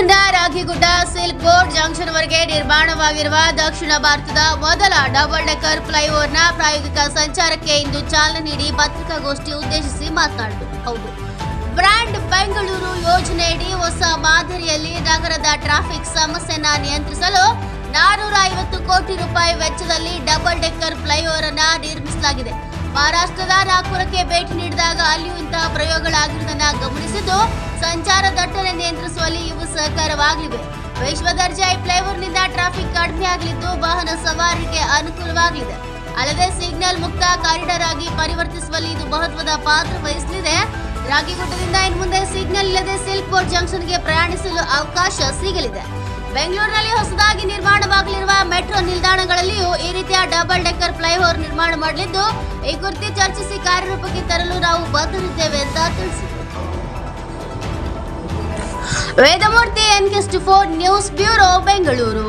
ಬೆಂಗಳೂರಿನ Ragigudda silk board junction ವರೆಗೆ ನಿರ್ಮಾಣವಾಗಿರುವ ದಕ್ಷಿಣ ಭಾರತದ ಮೊದಲ ಡಬಲ್ ಡೆಕ್ಕರ್ ಫ್ಲೈಓವರ್ನ ಪ್ರಾಯೋಗಿಕ ಸಂಚಾರಕ್ಕೆ ಇಂದು ಚಾಲನೆ ನೀಡಿ ಪತ್ರಿಕಾಗೋಷ್ಠಿ ಉದ್ದೇಶಿಸಿ ಮಾತನಾಡಿದರು. ಹೌದು. ಬ್ರ್ಯಾಂಡ್ ಬೆಂಗಳೂರು ಯೋಜನೆಯಡಿ ಹೊಸ ಮಾದರಿಯಲ್ಲಿ ನಗರದ ಟ್ರಾಫಿಕ್ ಸಮಸ್ಯೆನ ನಿಯಂತ್ರಿಸಲು ನಾನೂರ ಐವತ್ತು ಕೋಟಿ ರೂಪಾಯಿ ವೆಚ್ಚದಲ್ಲಿ ಡಬಲ್ ಡೆಕ್ಕರ್ ಫ್ಲೈಓವರ್ ಅನ್ನ ನಿರ್ಮಿಸಲಾಗಿದೆ. ಮಹಾರಾಷ್ಟ್ರದ ನಾಗ್ಪುರಕ್ಕೆ ಭೇಟಿ ನೀಡಿದಾಗ ಅಲ್ಲಿಯೂ ಇಂತಹ ಪ್ರಯೋಗಗಳಾಗಿರುವುದನ್ನು ಗಮನಿಸಿದ್ದು, ಸಂಚಾರ ದಟ್ಟಣೆ ನಿಯಂತ್ರಿಸುವಲ್ಲಿ ಇವು ಸಹಕಾರವಾಗಲಿವೆ. ವಿಶ್ವ ದರ್ಜೆ ನಿಂದ ಫ್ಲೈಓವರ್ನಿಂದ ಟ್ರಾಫಿಕ್ ಕಡಿಮೆ ಆಗಲಿದ್ದು, ವಾಹನ ಸವಾರರಿಗೆ ಅನುಕೂಲವಾಗಲಿದೆ. ಅಲ್ಲದೆ ಸಿಗ್ನಲ್ ಮುಕ್ತ ಕಾರಿಡಾರ್ ಆಗಿ ಪರಿವರ್ತಿಸುವಲ್ಲಿ ಇದು ಮಹತ್ವದ ಪಾತ್ರ ವಹಿಸಲಿದೆ. ರಾಗಿಗುಡ್ಡದಿಂದ ಇನ್ನು ಮುಂದೆ ಸಿಗ್ನಲ್ ಇಲ್ಲದೆ ಸಿಲ್ಕ್ ಜಂಕ್ಷನ್ಗೆ ಪ್ರಯಾಣಿಸಲು ಅವಕಾಶ ಸಿಗಲಿದೆ. ಬೆಂಗಳೂರಿನಲ್ಲಿ ಹೊಸದಾಗಿ ರೀತಿಯ ಡಬಲ್ ಡೆಕ್ಕರ್ ಫ್ಲೈಓವರ್ ನಿರ್ಮಾಣ ಮಾಡಲಿದ್ದು, ಈ ಕುರಿತು ಚರ್ಚಿಸಿ ಕಾರ್ಯರೂಪಕ್ಕೆ ತರಲು ನಾವು ಬದ್ಧರಿದ್ದೇವೆ ಅಂತ ತಿಳಿಸಿದರು. ವೇದಮೂರ್ತಿ ಎನ್ಕೆಸ್ಟ್ ಫೋರ್ ನ್ಯೂಸ್ ಬ್ಯೂರೋ, ಬೆಂಗಳೂರು.